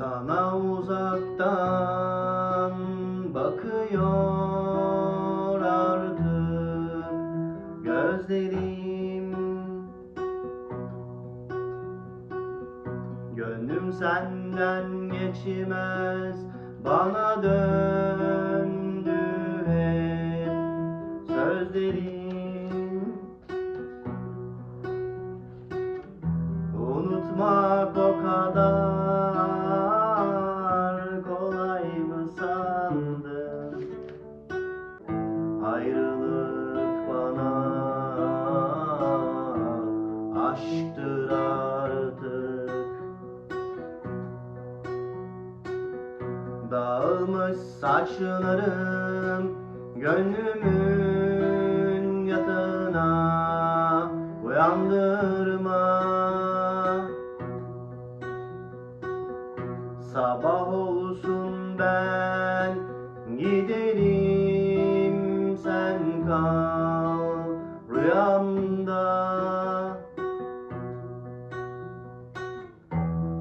Sana uzaktan bakıyor artık gözlerim. Gönlüm senden geçmez bana döndü hep sözlerin Unutmak o kadar Dağılmış saçlarım Gönlümün yatağına Uyandırma. Sabah olsun ben Giderim sen kal Rüyamda.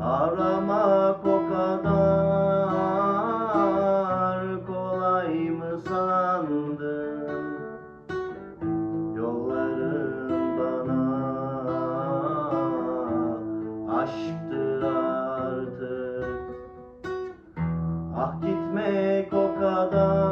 Ara sandım Yolların bana aşktı artık. Ah gitmek o kadar